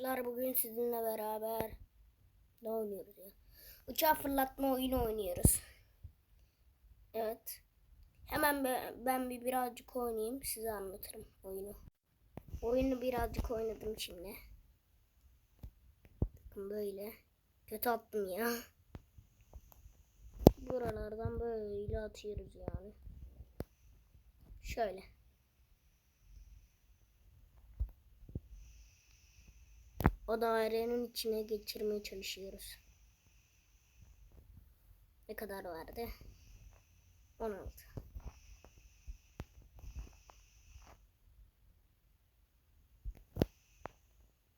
arkadaşlar bugün sizinle beraber ne oynuyoruz ya? Uçağı fırlatma oyunu oynuyoruz. Evet. Hemen ben, bir birazcık oynayayım size anlatırım oyunu. Oyunu birazcık oynadım şimdi. Bakın böyle. Kötü attım ya. Buralardan böyle atıyoruz yani. Şöyle. O dairenin içine geçirmeye çalışıyoruz. Ne kadar vardı? 16.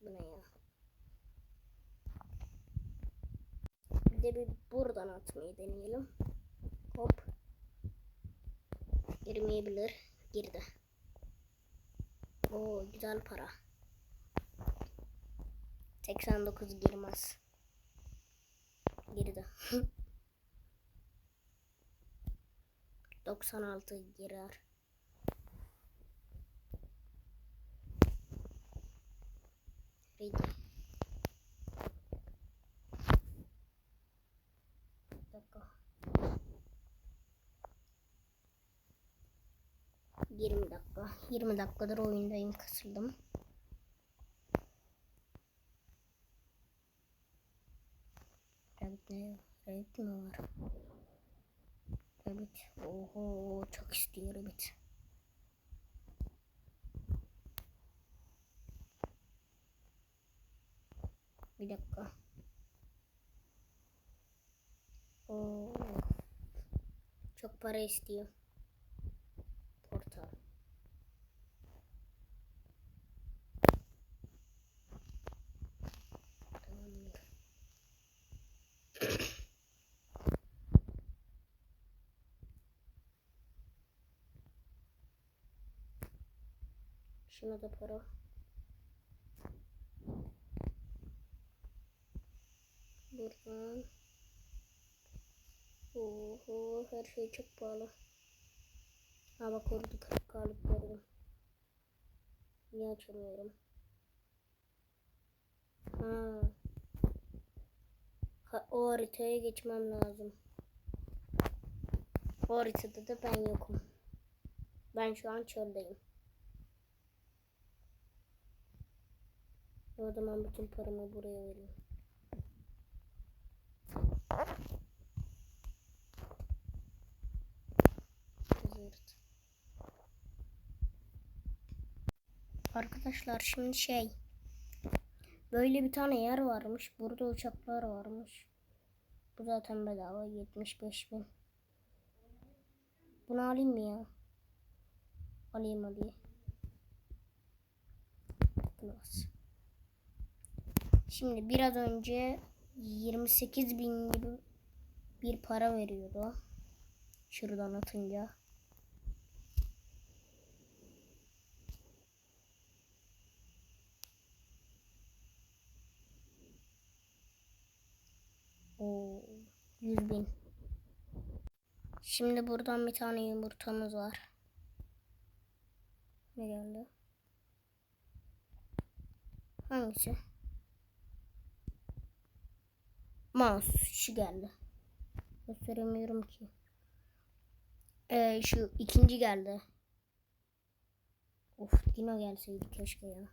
Bu ne ya? Bir de bir buradan atmayı deneyelim. Hop. Girmeyebilir. Girdi. Oo güzel para. 89 girmez. Girdi. 96 girer. Dakika. 20 dakika. 20 dakikadır oyundayım kasıldım. Rabbit ne? Rabbit mi var? Rabbit. Oho çok istiyor Rabbit. Bir dakika. Oo. Çok para istiyor. Portal. Şuna da para. Buradan. Oho her şey çok pahalı. Ha bak orada 40 kalıp gördüm. Niye açamıyorum? Ha. ha. O haritaya geçmem lazım. O haritada da ben yokum. Ben şu an çöldeyim. O zaman bütün paramı buraya vereyim. Arkadaşlar şimdi şey böyle bir tane yer varmış. Burada uçaklar varmış. Bu zaten bedava 75 bin. Bunu alayım mı ya? Alayım hadi. Bunu bas. Şimdi biraz önce 28 bin gibi bir para veriyordu. Şuradan atınca. Oo, 100 bin. Şimdi buradan bir tane yumurtamız var. Ne geldi? Hangisi? Mouse şu geldi. Gösteremiyorum ki. Ee, şu ikinci geldi. Of Dino gelseydi keşke ya.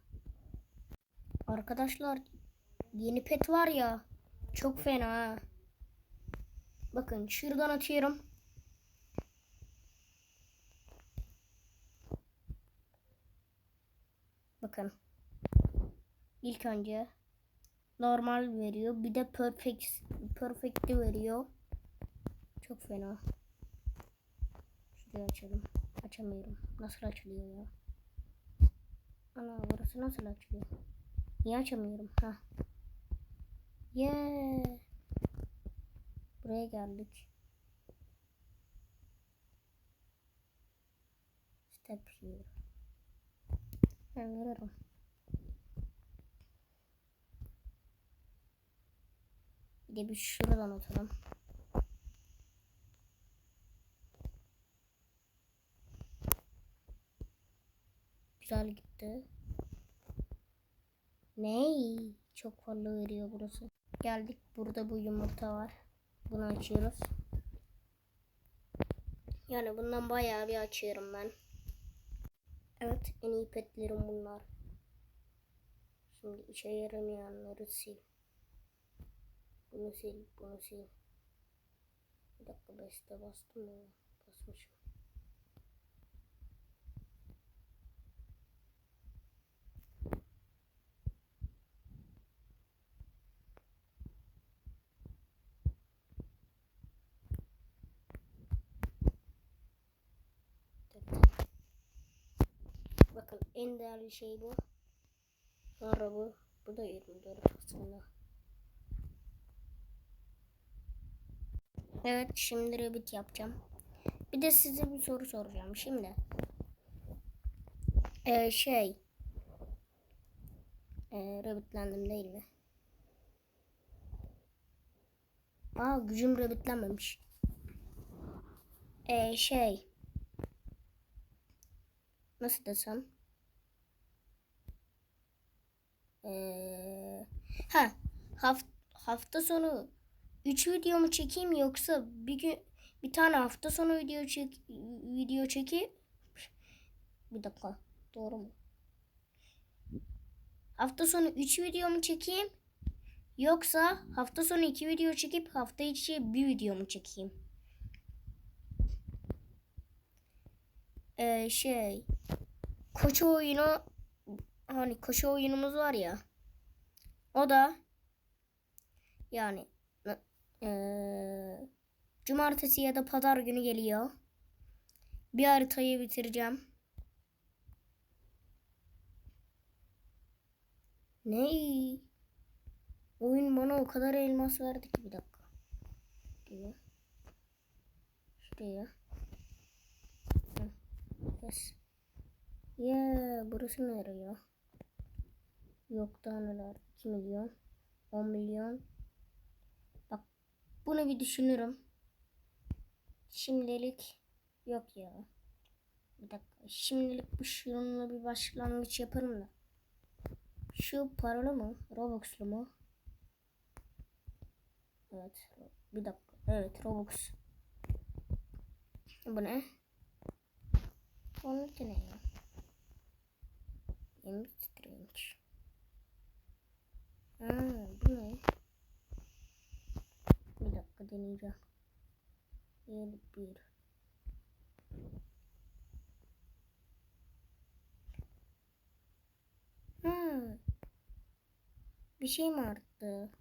Arkadaşlar yeni pet var ya. Çok fena ha. Bakın şuradan atıyorum. Bakın. İlk önce normal veriyor. Bir de perfect perfect'i veriyor. Çok fena. Şurayı açalım. Açamıyorum. Nasıl açılıyor ya? Ana burası nasıl açılıyor? Niye açamıyorum? Ha. Yeah. Buraya geldik. Step here. Ben veririm. De bir şuradan atalım. Güzel gitti. Ney? Çok fazla veriyor burası. Geldik. Burada bu yumurta var. Bunu açıyoruz. Yani bundan bayağı bir açıyorum ben. Evet en iyi petlerim bunlar. Şimdi işe yaramayanları sil. Bunu sil, bunu sil. Bir dakika beste bastım mı? Basmışım. Bakın en değerli şey bu. Sonra bu. Bu da 24 aslında. Evet şimdi rabbit yapacağım. Bir de size bir soru soracağım. Şimdi ee, şey ee, rabbitlendim değil mi? Aa gücüm rabbitlenmemiş. Ee, şey nasıl desem ee, ha haft, hafta sonu 3 video mu çekeyim yoksa bir gün bir tane hafta sonu video çek video çekeyim. Bir dakika doğru mu? Hafta sonu 3 video mu çekeyim yoksa hafta sonu 2 video çekip hafta içi bir video mu çekeyim? Ee, şey koşu oyunu hani koşu oyunumuz var ya o da yani ee, cumartesi ya da pazar günü geliyor. Bir haritayı bitireceğim. Ne? Oyun bana o kadar elmas verdi ki bir dakika. Şuraya. Şuraya. Yes. Yeah, burası nere ya? Yok daha neler? 2 milyon. 10 milyon. Bunu bir düşünürüm. Şimdilik yok ya. Bir dakika. Şimdilik bu şununla bir başlangıç yaparım da. Şu paralı mı? Robux'lu mu? Evet. Bir dakika. Evet Robux. Bu ne? Onun ne ya? Yemin strange. Bu ne? Dakika deneyeceğim. Yeni bir. Ha. Bir şey mi arttı?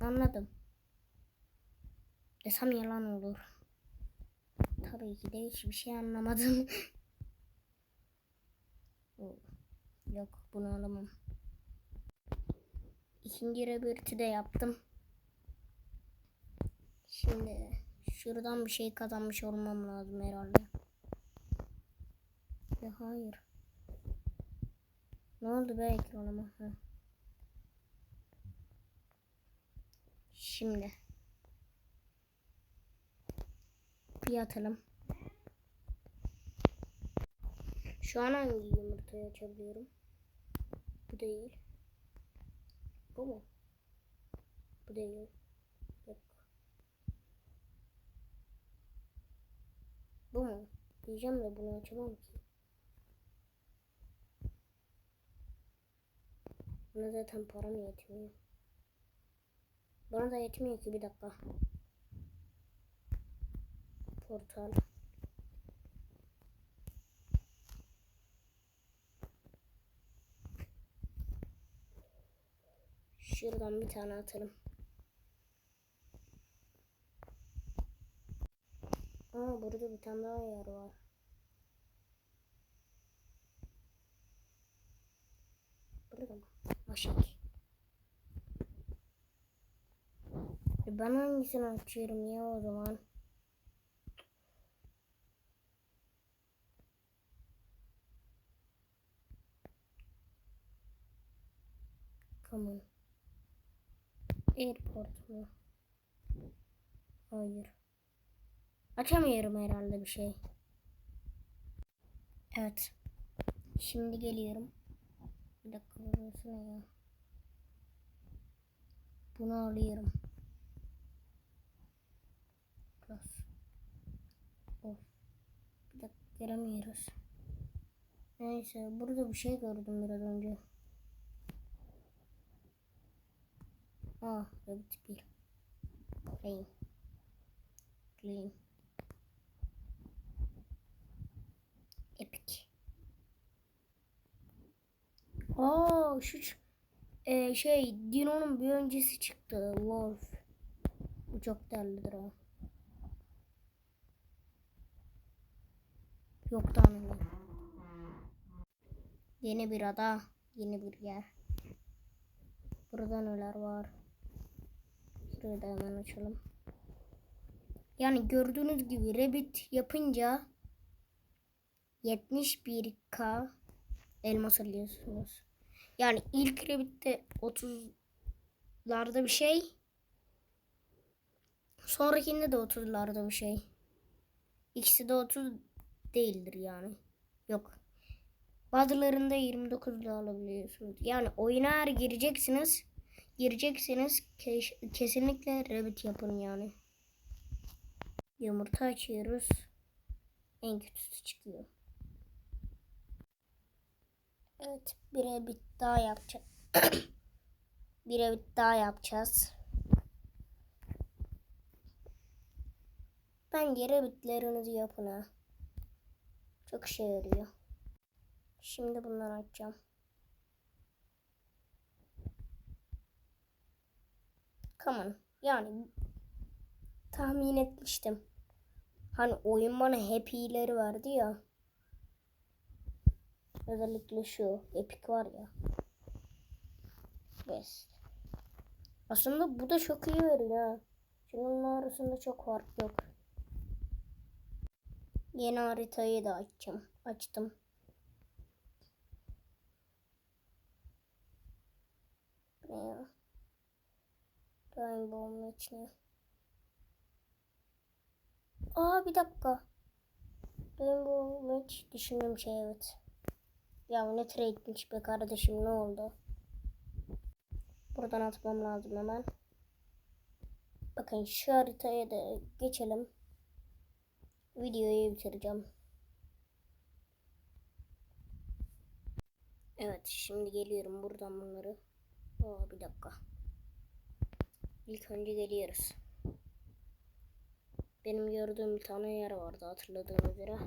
Anladım. Desem yalan olur. Tabii ki de hiçbir şey anlamadım. Yok bunu alamam. İkinci rebirti de yaptım. Şimdi şuradan bir şey kazanmış olmam lazım herhalde. Ya hayır. Ne oldu be ekranıma? Ha. Şimdi. Bir atalım. Şu an hangi yumurtayı açabiliyorum? Bu değil. Bu mu? Bu değil. Bu mu? Diyeceğim de bunu açamam ki. Buna zaten param yetmiyor. Bana da yetmiyor ki bir dakika. Portal. Şuradan bir tane atalım. Aa burada bir tane daha yer var. Burada mı? Aşağı. E ben hangisini açıyorum ya o zaman? Come on. Airport mu? Hayır. Açamıyorum herhalde bir şey. Evet. Şimdi geliyorum. Bir dakika burası ne ya? Bunu alıyorum. Plus. Of. Bir dakika göremiyoruz. Neyse burada bir şey gördüm biraz önce. Ah evet bir. Clean. Clean. Aa şu e, şey Dino'nun bir öncesi çıktı. Wolf. Bu çok değerlidir o. Yok tanrım. Yeni bir ada, yeni bir yer. Burada neler var? Şurayı da hemen açalım. Yani gördüğünüz gibi Rabbit yapınca 71k elmas alıyorsunuz. Yani ilk Rabbit'te 30'larda bir şey. Sonrakinde de 30'larda bir şey. İkisi de 30 değildir yani. Yok. Bazılarında 29 da alabiliyorsunuz. Yani oyuna eğer gireceksiniz, gireceksiniz ke- kesinlikle Rabbit yapın yani. Yumurta açıyoruz. En kötüsü çıkıyor. Evet, bir Rabbit daha yapacağız. bir Rabbit daha yapacağız. Bence Rabbitlerinizi yapın ha. Çok işe yarıyor. Şimdi bunları açacağım. Come on. Yani tahmin etmiştim. Hani oyun bana hep iyileri verdi ya. Özellikle şu Epic var ya. Best. Aslında bu da çok iyi veriyor ha. Şunun arasında çok fark yok. Yeni haritayı da açacağım. Açtım. Ne ya? Rainbow Match ne? Aa bir dakika. Rainbow Match düşündüğüm şey evet. Ya ne trade'miş be kardeşim ne oldu? Buradan atmam lazım hemen. Bakın şu haritaya da geçelim. Videoyu bitireceğim. Evet şimdi geliyorum buradan bunları. Aa bir dakika. İlk önce geliyoruz. Benim gördüğüm bir tane yer vardı hatırladığım üzere.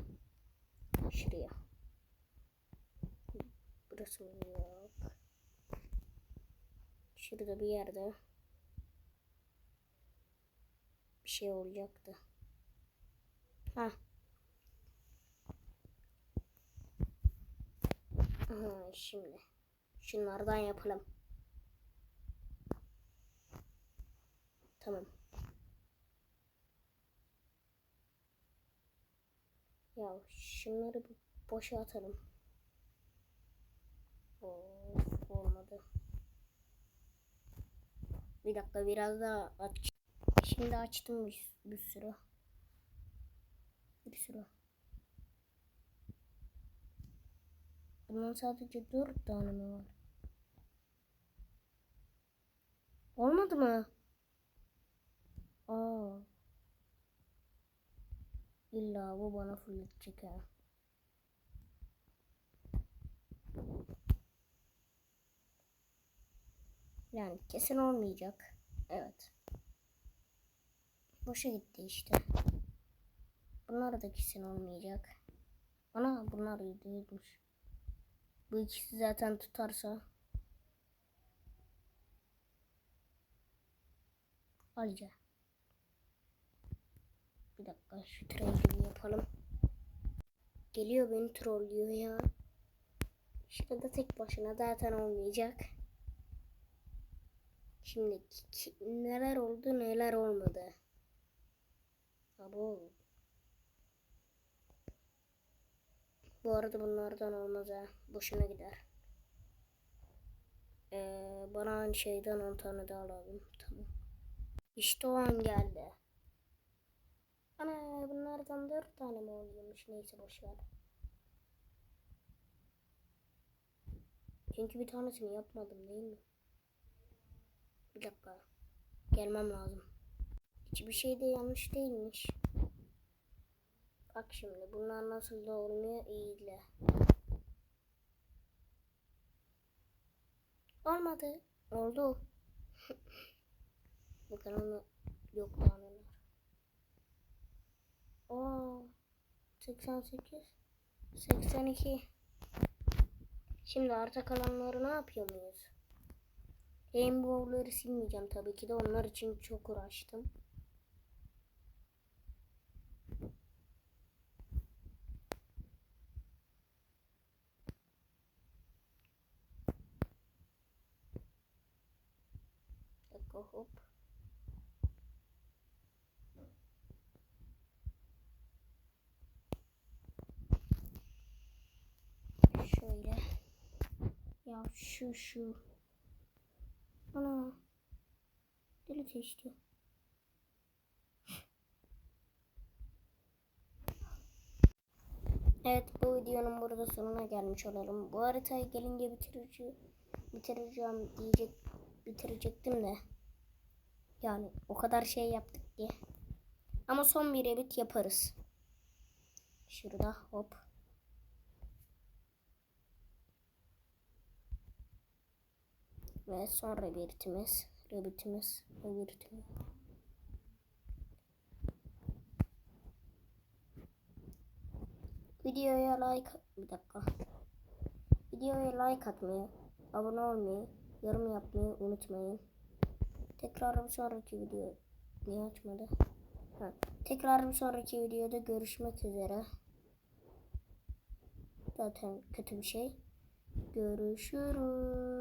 Şuraya. Burası yok. Şurada bir yerde bir şey olacaktı. Ha. Aha, şimdi şunlardan yapalım. Tamam. Ya şunları boşa atalım. Of olmadı. Bir dakika biraz daha aç. Şimdi açtım bir, bir sürü. Bir sürü. Bundan sadece dört tane mi var? Olmadı mı? Aa. İlla bu bana fırlatacak ha. Yani kesin olmayacak. Evet. Boşa gitti işte. Bunlar da kesin olmayacak. Ana bunlar değilmiş. Bu ikisi zaten tutarsa alacağım. Bir dakika şu trade'i yapalım. Geliyor beni trollüyor ya. Şurada tek başına zaten olmayacak. Şimdi neler oldu neler olmadı. Abo. Bu arada bunlardan olmaz ha. Boşuna gider. Ee, bana aynı şeyden 10 tane daha lazım. Tamam. İşte o an geldi. Ana bunlardan 4 tane mi oluyormuş? Neyse boşver. Çünkü bir tanesini yapmadım değil mi? Bir dakika. Gelmem lazım. Hiçbir şey de yanlış değilmiş. Bak şimdi bunlar nasıl da olmuyor iyi izle. Olmadı. Oldu. Bakın onu yok neler. Oo, 88 82 Şimdi arta kalanları ne yapıyor muyuz? Rainbow'ları silmeyeceğim tabii ki de onlar için çok uğraştım. Dakika hop. Şöyle. Ya şu şu. Ana. Deli teşti. Evet bu videonun burada sonuna gelmiş olalım. Bu haritayı gelince bitirici bitireceğim diyecek bitirecektim de. Yani o kadar şey yaptık ki. Ama son bir ebit yaparız. Şurada hop. Ve son rebirtimiz. Rebirtimiz. Rebirtimiz. Videoya like bir dakika. Videoya like atmayı, abone olmayı, yorum yapmayı unutmayın. Tekrar bir sonraki video niye açmadı? Ha. Tekrar bir sonraki videoda görüşmek üzere. Zaten kötü bir şey. Görüşürüz.